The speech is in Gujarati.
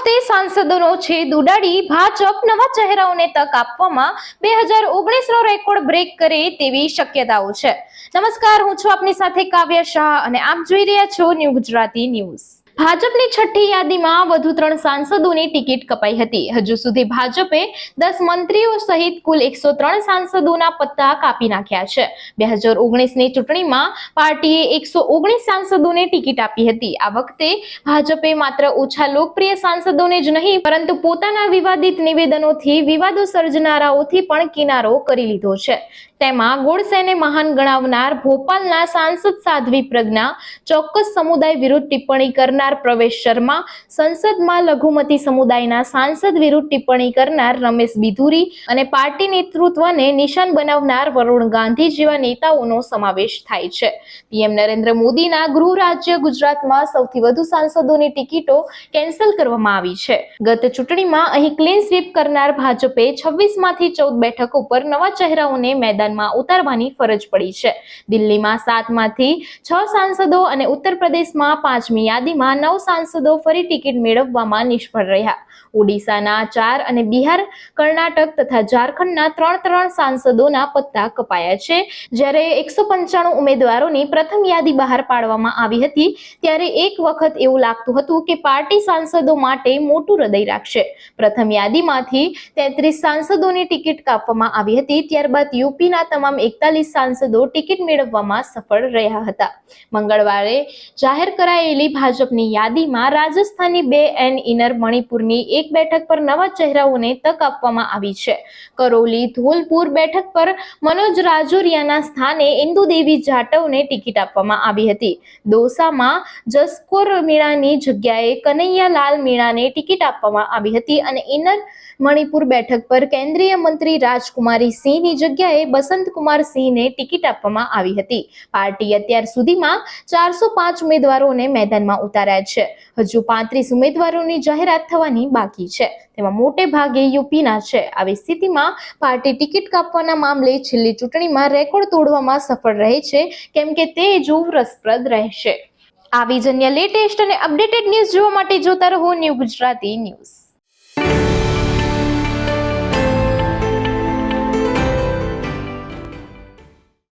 વખતે સાંસદોનો છેદ ઉડાડી ભાજપ નવા ચહેરાઓને તક આપવામાં બે હજાર ઓગણીસનો રેકોર્ડ બ્રેક કરે તેવી શક્યતાઓ છે. નમસ્કાર, હું છું આપની સાથે કાવ્ય શાહ અને આપ જોઈ રહ્યા છો ન્યૂ ગુજરાતી ન્યૂઝ. ભાજપની છઠ્ઠી યાદીમાં વધુ ત્રણ સાંસદોની ટિકિટ કપાઈ હતી. હજુ સુધી ભાજપે દસ મંત્રીઓ સહિત કુલ એકસો ત્રણ સાંસદોના પત્તા કાપી નાખ્યા છે. બે હજાર ઓગણીસની ચૂંટણીમાં પાર્ટીએ એકસો ઓગણીસ સાંસદોને ટિકિટ આપી હતી. આ વખતે ભાજપે માત્ર ઓછા લોકપ્રિય સાંસદોને જ નહીં, પરંતુ પોતાના વિવાદિત નિવેદનોથી વિવાદો સર્જનારાઓથી પણ કિનારો કરી લીધો છે. તેમાં ગોડસેને મહાન ગણાવનાર ભોપાલના સાંસદ સાધ્વી પ્રજ્ઞા, ચોક્કસ સમુદાય વિરુદ્ધ ટિપ્પણી કરનાર પ્રવેશ શર્મા, સંસદમાં લઘુમતી સમુદાયના સાંસદ વિરુદ્ધ ટિપ્પણી કરનાર રમેશ બિધુરી અને પાર્ટી નેતૃત્વને નિશાન બનાવનાર વરુણ ગાંધી જેવા નેતાઓનો સમાવેશ થાય છે. પીએમ નરેન્દ્ર મોદીના ગૃહ રાજ્ય ગુજરાતમાં સૌથી વધુ સાંસદોની ટિકિટો કેન્સલ કરવામાં આવી છે. ગત ચૂંટણીમાં અહીં ક્લીન સ્વીપ કરનાર ભાજપે છવ્વીસમાંથી ચૌદ બેઠકો પર નવા ચહેરાઓને મેદાનમાં ઉતારવાની ફરજ પડી છે. દિલ્હીમાં સાતમાંથી છ સાંસદો અને ઉત્તર પ્રદેશમાં પાંચમી યાદીમાં નવ સાંસદો ફરી ટિકિટ મેળવવામાં નિષ્ફળ રહ્યા. ઓડિશાના ચાર અને બિહાર, કર્ણાટક તથા ઝારખંડના ત્રણ ત્રણ સાંસદોના પત્તા કપાયા છે. જ્યારે એકસો પંચાણું ઉમેદવારોની પ્રથમ યાદી બહાર પાડવામાં આવી હતી, ત્યારે એક વખત એવું લાગતું હતું કે પાર્ટી સાંસદો માટે મોટું હૃદય રાખશે. પ્રથમ યાદીમાંથી તેત્રીસ સાંસદોની ટિકિટ કાપવામાં આવી હતી, ત્યારબાદ યુપીના તમામ એકતાલીસ સાંસદો ટિકિટ મેળવવામાં સફળ રહ્યા હતા. મંગળવારે જાહેર કરાયેલી ભાજપની યાદીમાં રાજસ્થાનની બે એન ઇનર મણિપુરની એક બેઠક પર નવા ચહેરાઓને તક આપવામાં આવી છે. કરોલી ધોલપુર બેઠક પર મનોજ રાજોરિયાના સ્થાને ઇન્દુદેવી જાટવને ટિકિટ આપવામાં આવી હતી. દોસામાં જસકોર મીણાની જગ્યાએ કનૈયાલાલ મીણાને ટિકિટ આપવામાં આવી હતી અને ઇનર મણિપુર બેઠક પર કેન્દ્રીય મંત્રી રાજકુમારી સિંહની જગ્યાએ બસંતકુમાર સિંહને ટિકિટ આપવામાં આવી હતી. પાર્ટી અત્યાર સુધીમાં ચારસો પાંચ ઉમેદવારોને મેદાનમાં ઉતાર્યા છે. હજુ પાંત્રીસ ઉમેદવારોની જાહેરાત થવાની બાકી છે. તેમાં મોટે ભાગે યુપીના છે. આવી સ્થિતિમાં પાર્ટી ટિકિટ કાપવાના મામલે છેલ્લી ચૂંટણીમાં રેકોર્ડ તોડવામાં સફળ રહે છે. કેમ કે તે જોવું રસપ્રદ રહેશે. આવી જન્ય લેટેસ્ટ અને અપડેટેડ ન્યૂઝ જોવા માટે જોતા રહો ન્યૂ ગુજરાતી ન્યૂઝ.